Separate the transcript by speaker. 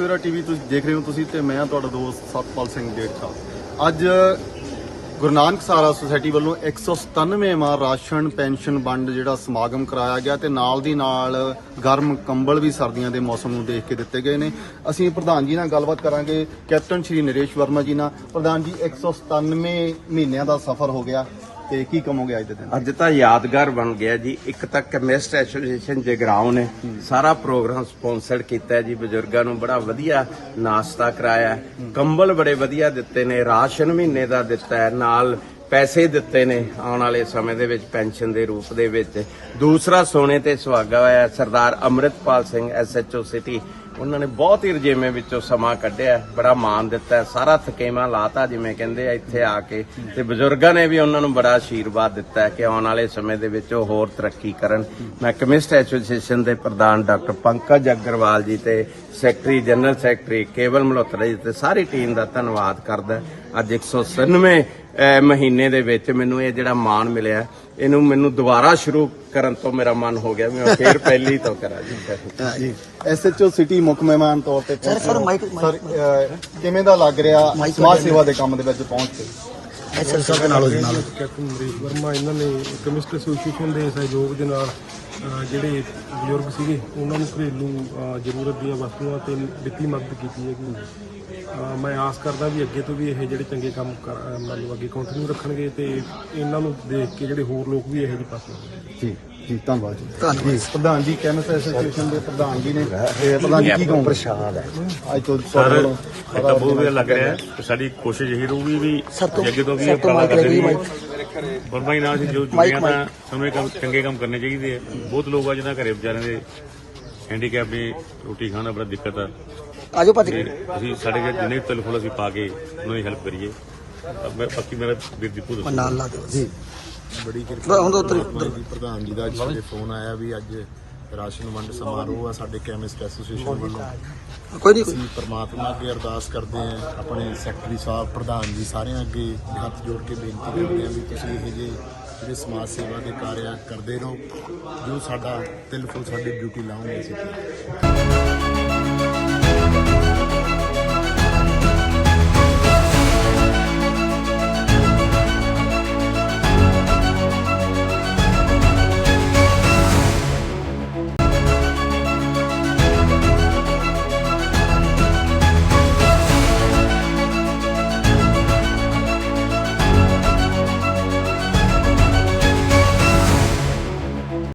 Speaker 1: Meera TV ਤੁਸੀਂ ਦੇਖ ਰਹੇ ਹੋ ਤੁਸੀਂ ਤੇ ਮੈਂ ਤੁਹਾਡਾ ਦੋਸਤ ਸਤਪਾਲ ਸਿੰਘ ਡੇਠਾ। ਅੱਜ ਗੁਰੂ ਨਾਨਕ ਸਾਰਾ ਸੁਸਾਇਟੀ ਵੱਲੋਂ 197ਵਾਂ ਰਾਸ਼ਨ ਪੈਨਸ਼ਨ ਵੰਡ ਜਿਹੜਾ ਸਮਾਗਮ ਕਰਾਇਆ ਗਿਆ ਤੇ ਨਾਲ ਦੀ ਨਾਲ ਗਰਮ ਕੰਬਲ ਵੀ ਸਰਦੀਆਂ ਦੇ ਮੌਸਮ ਨੂੰ ਦੇਖ ਕੇ ਦਿੱਤੇ ਗਏ ਨੇ। ਅਸੀਂ ਪ੍ਰਧਾਨ ਜੀ ਨਾਲ ਗੱਲਬਾਤ ਕਰਾਂਗੇ ਕੈਪਟਨ ਸ਼੍ਰੀ ਨਰੇਸ਼ ਵਰਮਾ ਜੀ ਨਾਲ। ਪ੍ਰਧਾਨ ਜੀ 197 ਮਹੀਨਿਆਂ ਦਾ ਸਫ਼ਰ ਹੋ ਗਿਆ। ਤੇ ਕੀ ਕਮੋਗੇ ਅੱਜ ਦੇ ਦਿਨ?
Speaker 2: ਅੱਜ ਤਾਂ ਯਾਦਗਾਰ ਬਣ ਗਿਆ ਜੀ। ਇੱਕ ਤਾਂ ਕੈਮਿਸਟ ਐਸੋਸੀਏਸ਼ਨ ਜਗਰਾਉਂ ਨੇ ਸਾਰਾ ਪ੍ਰੋਗਰਾਮ ਸਪਾਂਸਰ ਕੀਤਾ ਜੀ। ਬਜ਼ੁਰਗਾਂ ਨੂੰ ਬੜਾ ਵਧੀਆ ਨਾਸ਼ਤਾ ਕਰਾਇਆ। ਕੰਬਲ ਬੜੇ ਵਧੀਆ ਦਿੱਤੇ ਨੇ ਰਾਸ਼ਨ ਮਹੀਨੇ ਦਾ ਦਿੱਤਾ ਹੈ। ਨਾਲ ਪੈਸੇ ਦਿੱਤੇ ਨੇ ਆਉਣ ਵਾਲੇ ਸਮੇਂ ਦੇ ਵਿੱਚ ਪੈਨਸ਼ਨ ਦੇ ਰੂਪ ਦੇ ਵਿੱਚ। ਦੂਸਰਾ ਸੋਨੇ ਤੇ ਸੁਹਾਗਾ ਹੋਇਆ ਸਰਦਾਰ ਅੰਮ੍ਰਿਤਪਾਲ ਸਿੰਘ ਐਸਐਚਓ ਸਿਟੀ ਉਹਨਾਂ ਨੇ ਬਹੁਤ ਹੀ ਰਜੇਵੇਂ ਵਿੱਚੋਂ ਸਮਾਂ ਕੱਢਿਆ ਬੜਾ ਮਾਣ ਦਿੱਤਾ ਹੈ, ਸਾਰਾ ਥਕੇਵਾਂ ਲਾਤਾ ਜਿਵੇਂ ਕਹਿੰਦੇ ਆ ਇੱਥੇ ਆ ਕੇ। ਤੇ ਬਜ਼ੁਰਗਾਂ ਨੇ ਵੀ ਉਹਨਾਂ ਨੂੰ ਬੜਾ ਆਸ਼ੀਰਵਾਦ ਦਿੱਤਾ ਕਿ ਆਉਣ ਵਾਲੇ ਸਮੇਂ ਦੇ ਵਿੱਚ ਉਹ ਹੋਰ ਤਰੱਕੀ ਕਰਨ। ਮੈਂ ਕਮਿਸਟ ਐਸੋਸੀਏਸ਼ਨ ਦੇ ਪ੍ਰਧਾਨ ਡਾਕਟਰ ਪੰਕਜ ਅਗਰਵਾਲ ਜੀ ਤੇ ਸੈਕਟਰੀ ਜਨਰਲ ਸੈਕਟਰੀ ਕੇਵਲ ਮਲਹੋਤਰਾ ਜੀ ਤੇ ਸਾਰੀ ਟੀਮ ਦਾ ਧੰਨਵਾਦ ਕਰਦਾ। ਅੱਜ 199 ਅਹ, ਮਹੀਨੇ ਦੇ ਵਿੱਚ ਮੈਨੂੰ ਇਹ ਜਿਹੜਾ ਮਾਣ ਮਿਲਿਆ ਇਹਨੂੰ ਮੈਨੂੰ ਦੁਬਾਰਾ ਸ਼ੁਰੂ ਕਰਨ ਤੋਂ ਮੇਰਾ ਮਨ ਹੋ ਗਿਆ ਮੈਂ ਫੇਰ ਪਹਿਲੀ ਤੋਂ ਕਰਾਂ ਜੀ।
Speaker 1: ਜੀ। ਐਸਐਚਓ ਸਿਟੀ ਮੁੱਖ ਮਹਿਮਾਨ ਤੌਰ ਤੇ
Speaker 3: ਸਰ, ਸਰ, ਮਾਈਕ-
Speaker 1: ਸਰ ਕਿਵੇਂ ਦਾ ਲੱਗ ਰਿਹਾ ਸਮਾਜ ਸੇਵਾ ਦੇ ਕੰਮ ਦੇ ਵਿੱਚ ਪਹੁੰਚ ਕੇ?
Speaker 3: ਐਸਐਲ ਸਾਹਿਬ ਦੇ ਨਾਲੋਂ ਜੀ ਨਾਲ
Speaker 4: ਕੈਪਟਨ ਨਰੇਸ਼ ਵਰਮਾ ਇਹਨਾਂ ਨੇ ਕੈਮਿਸਟ ਐਸੋਸੀਏਸ਼ਨ ਦੇ ਸਹਿਯੋਗ ਦੇ ਨਾਲ ਜਿਹੜੇ ਬਜ਼ੁਰਗ ਸੀਗੇ ਉਹਨਾਂ ਨੂੰ ਘਰੇਲੂ ਜ਼ਰੂਰਤ ਦੀਆਂ ਵਸਤੂਆਂ ਤੇ ਵਿੱਤੀ ਮਦਦ ਕੀਤੀ ਹੈਗੀ। ਅਹ, ਮੈਂ ਆਸ ਕਰਦਾ ਵੀ ਅੱਗੇ ਤੋਂ ਵੀ ਇਹ ਜਿਹੜੇ ਚੰਗੇ ਕੰਮ ਕਰ- ਅਹ, ਮਤਲਬ ਅੱਗੇ ਕੰਟੀਨਿਊ ਰੱਖਣਗੇ ਤੇ ਇਹਨਾਂ ਨੂੰ ਦੇਖ ਕੇ ਜਿਹੜੇ ਹੋਰ ਲੋਕ ਵੀ ਇਹੋ ਜਿਹੇ ਪਾਸੇ
Speaker 1: ਜੀ ਜੀ ਧੰਨਵਾਦ ਜੀ।
Speaker 3: ਧੰਨਵਾਦ।
Speaker 1: ਜੀ ਪ੍ਰਧਾਨ ਜੀ ਕੈਮਿਸਟ ਐਸੋਸੀਏਸ਼ਨ ਦੇ ਪ੍ਰਧਾਨ ਜੀ ਨੇ ਤੇ ਪ੍ਰਧਾਨ ਜੀ ਕੀ ਕਹੋਗੇ? ਪ੍ਰਸ਼ਾਦ ਹੈ। ਅੱਜ ਤੋਂ
Speaker 5: ਸਰ ਤਾਂ ਬਹੁਤ ਵਧੀਆ ਲੱਗ ਰਿਹਾ ਹੈ ਸਾਡੀ ਕੋਸ਼ਿਸ਼ ਇਹੀ ਰਹੂਗੀ ਵੀ ਅੱਗੇ ਤੋਂ ਵੀ ਇਹ ਰਹੀਏ। ਵਰਮਾ ਹੀ ਨਾਲ ਜੋ ਜੁੜੀਆਂ ਤਾਂ ਸਾਨੂੰ ਇਹ ਕੰਮ ਚੰਗੇ ਕੰਮ ਕਰਨੇ ਚਾਹੀਦੇ ਆ। ਬਹੁਤ ਲੋਕ ਆ ਜਿਹਨਾਂ ਘਰੇ ਵਿਚਾਰਿਆਂ ਦੇ ਹੈਂਡੀਕੈਪ ਦੀ ਰੋਟੀ ਖਾਣ ਬੜਾ ਦਿੱਕਤ ਆ।
Speaker 3: ਆਜੋ ਭੱਜ ਕੇ।
Speaker 5: ਅਸੀਂ ਸਾਡੇ ਕੋਲ ਜਿੰਨੇ ਟੈਲੀਫੋਨ ਅਸੀਂ ਪਾ ਕੇ ਉਹਨਾਂ ਦੀ ਹੈਲਪ ਕਰੀਏ। ਮੈਂ- ਬਾਕੀ ਮੇਰਾ ਵੀਰ ਦੀਪੂ ਦੱਸੋ।
Speaker 3: ਨਾਲ ਲਾ ਦਿਓ
Speaker 1: ਜੀ।
Speaker 6: ਬੜੀ ਕਿਰਪਾ
Speaker 3: ਹੁਣ
Speaker 6: ਦੀ ਪ੍ਰਧਾਨ ਜੀ ਦਾ ਅੱਜ ਸਾਡੇ ਫੋਨ ਆਇਆ ਵੀ ਅੱਜ ਰਾਸ਼ਨ ਵੰਡ ਸਮਾਰੋਹ ਆ ਸਾਡੇ ਕੈਮਿਸਟ ਐਸੋਸੀਏਸ਼ਨ ਵੱਲੋਂ।
Speaker 3: ਕੋਈ ਨਹੀਂ
Speaker 6: ਅਸੀਂ ਪਰਮਾਤਮਾ ਅੱਗੇ ਅਰਦਾਸ ਕਰਦੇ ਆਂ ਆਪਣੇ ਸੈਕਟਰੀ ਸਾਹਿਬ ਪ੍ਰਧਾਨ ਜੀ ਸਾਰਿਆਂ ਅੱਗੇ ਹੱਥ ਜੋੜ ਕੇ ਬੇਨਤੀ ਕਰਦੇ ਆਂ ਵੀ ਤੁਸੀਂ ਇਹ ਜਿਹੇ ਜਿਹੜੇ ਸਮਾਜ ਸੇਵਾ ਦੇ ਕਾਰਿਆ ਕਰਦੇ ਰਹੋ ਜੋ ਸਾਡਾ ਦਿਲ ਫੁੱਲ ਸਾਡੀ ਡਿਊਟੀ ਲਾਉਂਗੇ ਅਸੀਂ